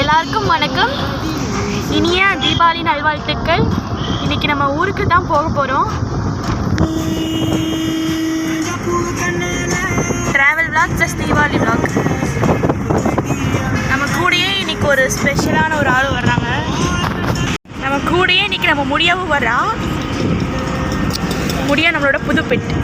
எல்லாருக்கும் வணக்கம். இனிய தீபாவளி நல்வாழ்த்துக்கள். இன்னைக்கு நம்ம ஊருக்கு தான் போக போகிறோம் travel vlog plus Deepavali vlog நம்ம கூடயே இன்னைக்கு ஒரு ஸ்பெஷலான ஒரு ஆள் வர்றாங்க. நம்ம கூடயே இன்னைக்கு நம்ம முடியாவும் வர்றான் முடியா நம்மளோட புதுப்பெட்டு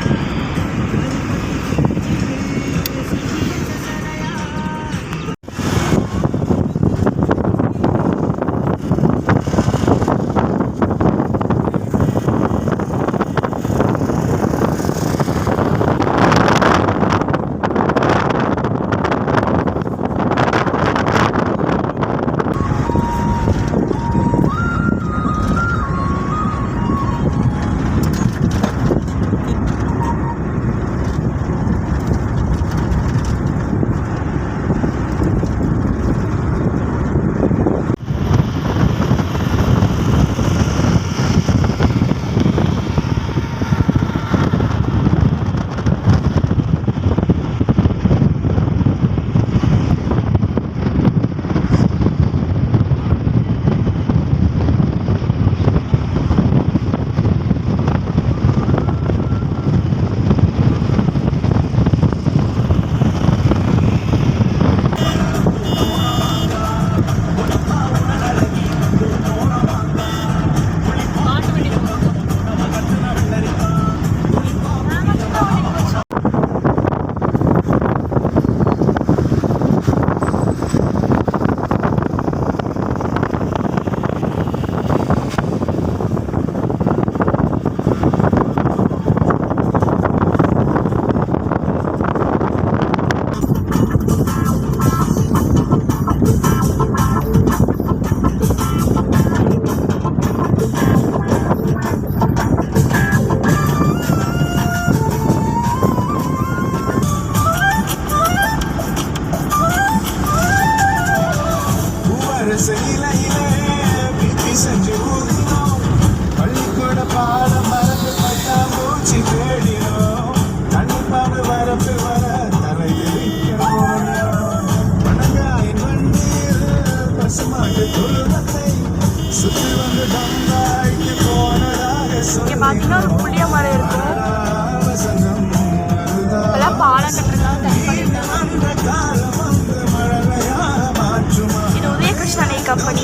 company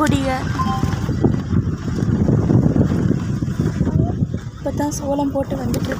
கொடியை இப்போ தான் சோளம் போட்டு வந்துட்டு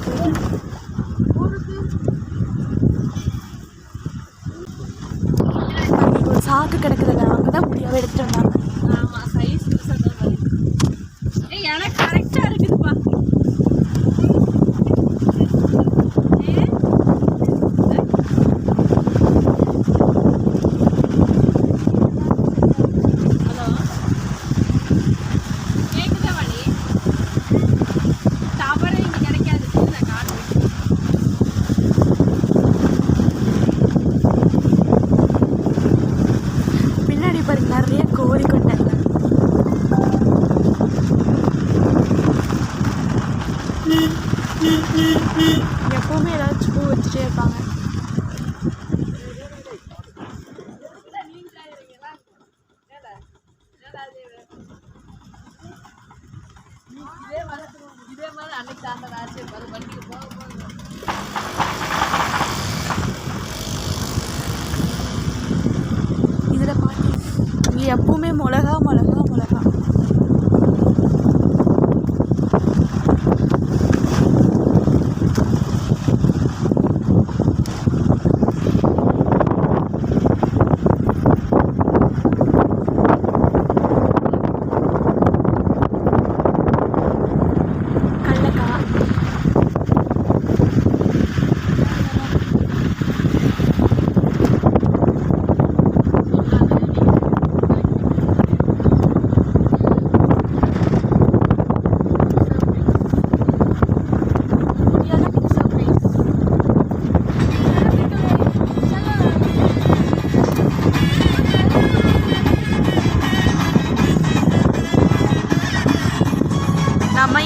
为了出这些方。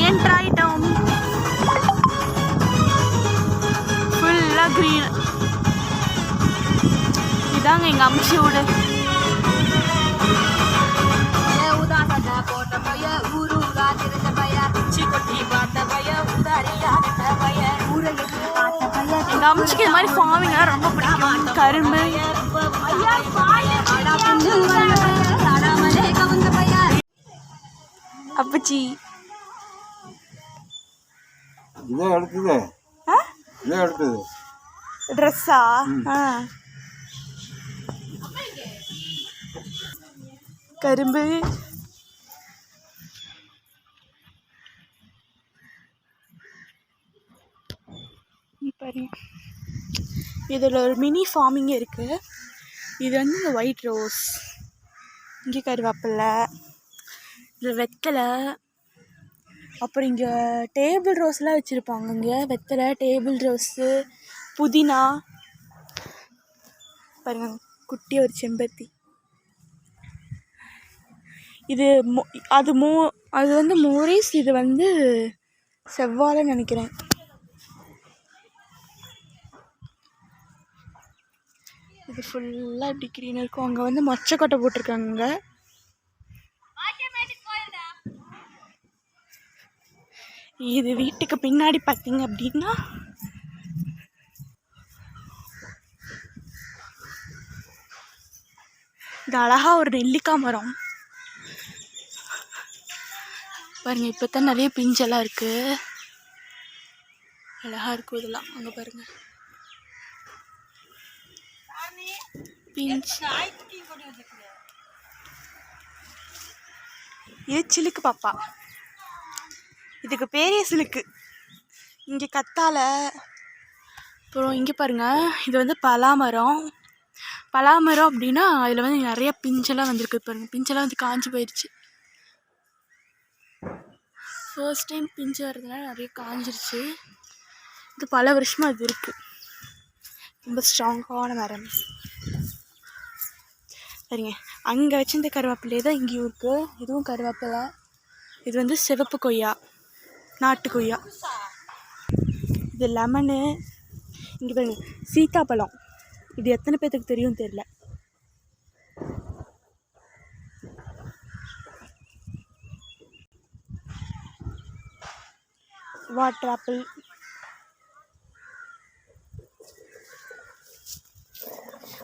என்ட்ரு ஆயிட்டோம் ஃபுல்லாக க்ரீன் இதாங்க எங்கள் அம்ச்சி வீடு. எங்கள் அம்ச்சிக்கு இது மாதிரி ஃபார்மிங்லாம் ரொம்ப பிடிக்கும். கரும்பு. ஐயா இதே எடுத்தது. இதே எடுத்தது. ட்ரெஸ்ஸா ஆ. கரும்பு. பாருங்க இதில் ஒரு மினி ஃபார்மிங் இருக்குது இது வந்து இந்த ஒயிட் ரோஸ் இங்கே கருவேப்பிலை. இது வெத்தலை. அப்புறம் இங்கே டேபிள் ரோஸ்லாம் வச்சுருப்பாங்க இங்கே வெத்தலை டேபிள் ரோஸு புதினா. பாருங்க குட்டி ஒரு செம்பருத்தி. இது மோ- அது மோ அது வந்து மோரிஸ் இது வந்து செவ்வாழை நினைக்கிறேன். இது ஃபுல்லாக இப்படி க்ரீன் இருக்கும். அங்கே வந்து மொச்சக்கொட்டை போட்டிருக்காங்க இது வீட்டுக்கு பின்னாடி பார்த்தீங்க அப்படின்னா இது அழகா ஒரு நெல்லிக்காய் மரம். பாருங்கள் இப்போ தான் நிறைய பிஞ்செல்லாம் இருக்குது அழகா இருக்கும் இதெல்லாம். அங்கே பாருங்கள் பிஞ்சு. இது சிலுக்கு பாப்பா. இதுக்கு பேரே சிலுக்கு. இங்கே கத்தாழை அப்புறம் இங்கே பாருங்க இது வந்து பலாமரம். பலாமரம் அப்படின்னா அதில் வந்து நிறைய பிஞ்செல்லாம் வந்திருக்கு பாருங்கள் பிஞ்செல்லாம் வந்து காஞ்சி போயிடுச்சு ஃபர்ஸ்ட் டைம் பிஞ்சு வர்றதுனால நிறைய காஞ்சிருச்சு. இது பல வருஷமாக இது இருக்குது ரொம்ப ஸ்ட்ராங்கான மரம். சரிங்க அங்கே வச்சிருந்த கருவேப்பிலையே தான் இங்கேயும் இருக்குது இதுவும் கருவேப்பிலை. இது வந்து சிவப்பு கொய்யா. நாட்டு கொய்யா இது லெமனு இங்கே பாருங்க சீத்தாப்பழம். இது எத்தனை பேர்த்துக்கு தெரியும் தெரில வாட்டர் ஆப்பிள்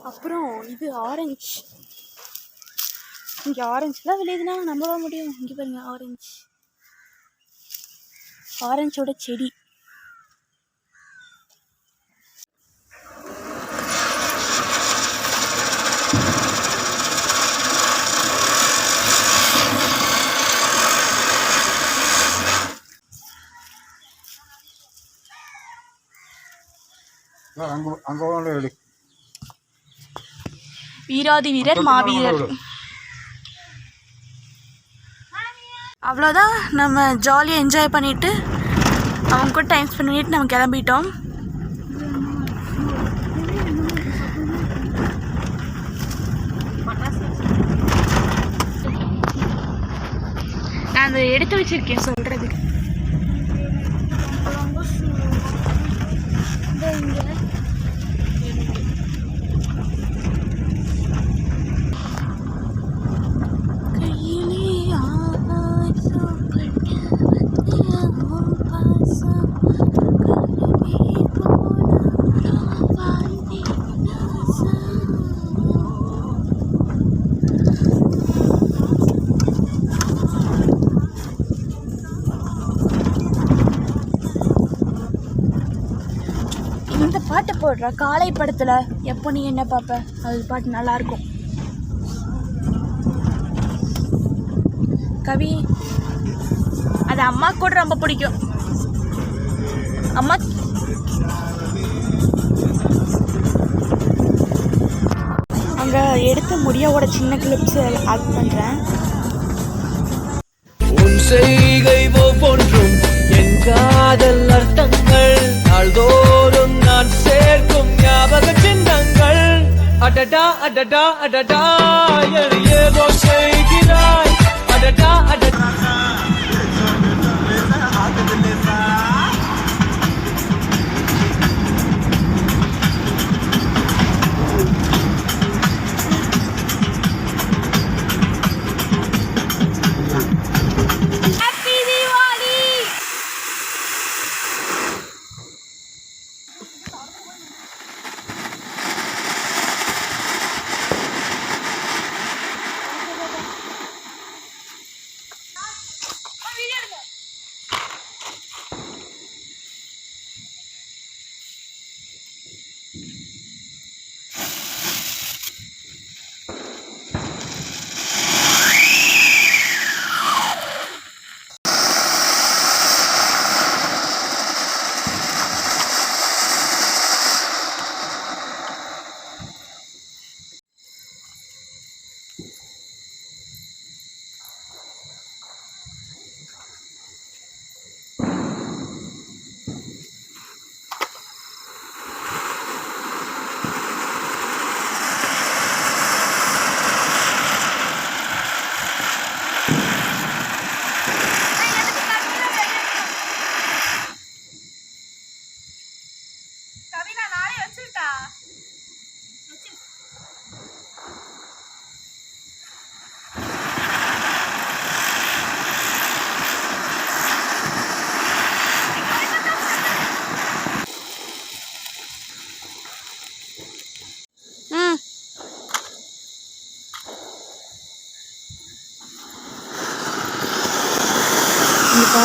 அப்புறம் இது ஆரஞ்சு இங்கே ஆரஞ்சுலாம் விளையுதுன்னா நம்பவா முடியும். இங்கே பாருங்க ஆரஞ்சு ஆரஞ்சோட செடி. வீராதி வீரர் மாவீரர். அவ்வளோதான் நம்ம ஜாலியாக என்ஜாய் பண்ணிவிட்டு அவங்க கூட டைம் ஸ்பெண்ட் பண்ணிட்டு நம்ம கிளம்பிட்டோம். நான் அதை எடுத்து வச்சிருக்கேன் சொல்கிறதுக்கு போடுற காலை படத்தில் எப்போ நீ என்ன பார்ப்ப அது பாட்டு நல்லாயிருக்கும் கவி அது அம்மா கூட ரொம்ப பிடிக்கும். அம்மா அங்கே எடுத்த முடியாவோட சின்ன கிளிப்ஸ் ஆட் பண்ணுறேன் உன் செய்கை ஒவ்வொன்றும் என் காதல் அர்த்தங்கள். நாள்தோறும் அடடா அடடா அடடா ஏதோ செய்கிறாய் அடடா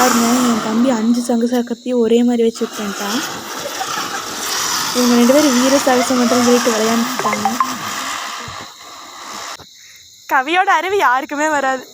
பாருங்கள் என் தம்பி அஞ்சு சங்கு சக்கரத்தையும் ஒரே மாதிரி வச்சு விட்டேன்ட்டான் இவங்க ரெண்டு பேரும் வீர சாகசம் மட்டும் சொல்லிட்டு விளையாண்டுட்டாங்க கவியோட அறிவு யாருக்குமே வராது.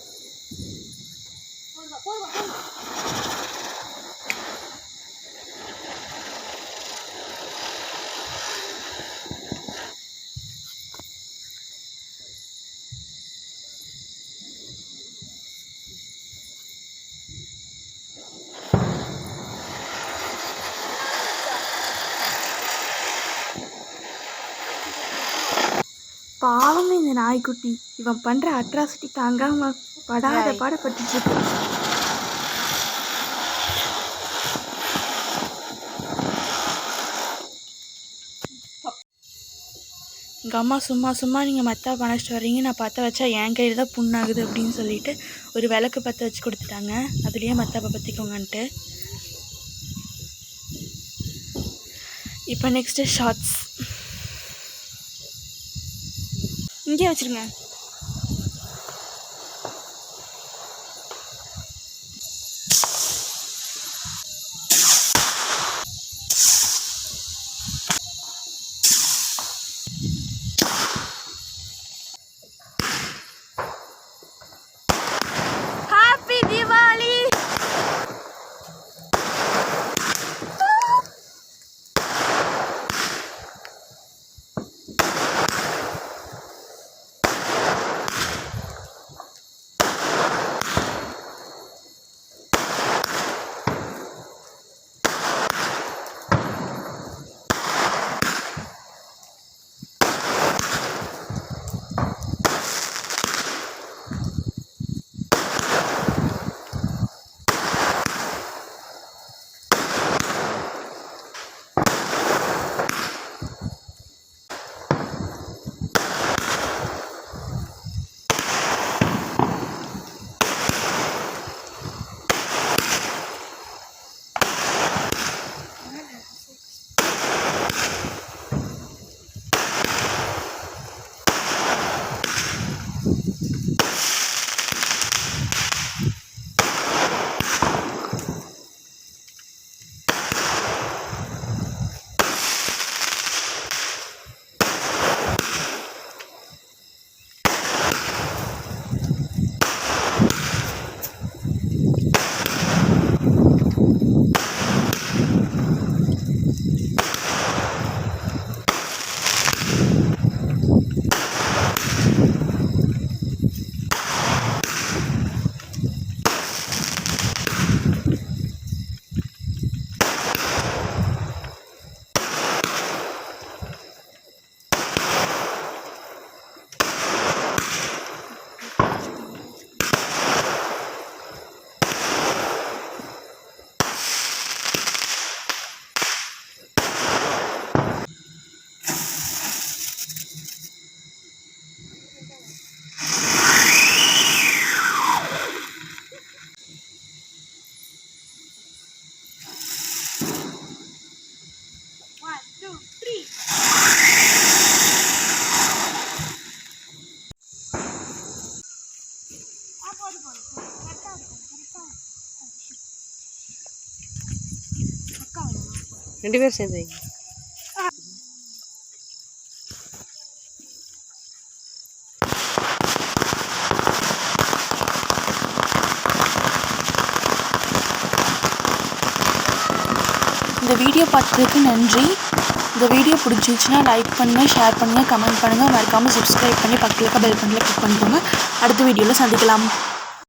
பாவம் இந்த நாய்க்குட்டி. இவன் பண்ணுற அட்ராசிட்டி தாங்காம படாத பாடப்பட்டுச்சு எங்கள் அம்மா சும்மா சும்மா நீங்கள் மற்றா பணச்சிட்டு வரீங்க நான் பற்ற வச்சா என் கையில் தான் புண்ணாகுது அப்படின்னு சொல்லிட்டு ஒரு விளக்கு பற்ற வச்சு கொடுத்துட்டாங்க. அதுலேயே மத்தாப்பை பற்றிக்கோங்கன்ட்டு இப்போ நெக்ஸ்ட்டு ஷார்ட்ஸ் Где у тюрьмы? ரெண்டு பேரும் சேர்ந்து வைங்க. இந்த வீடியோ பார்த்ததுக்கு நன்றி. இந்த வீடியோ பிடிச்சிருச்சுன்னா லைக் பண்ணுங்கள் ஷேர் பண்ணுங்கள் கமெண்ட் பண்ணுங்கள் மறக்காமல் சப்ஸ்கிரைப் பண்ணி பக்கத்தில் பெல் பட்டனில் கிளிக் பண்ணிக்கோங்க. அடுத்த வீடியோவில் சந்திக்கலாம்.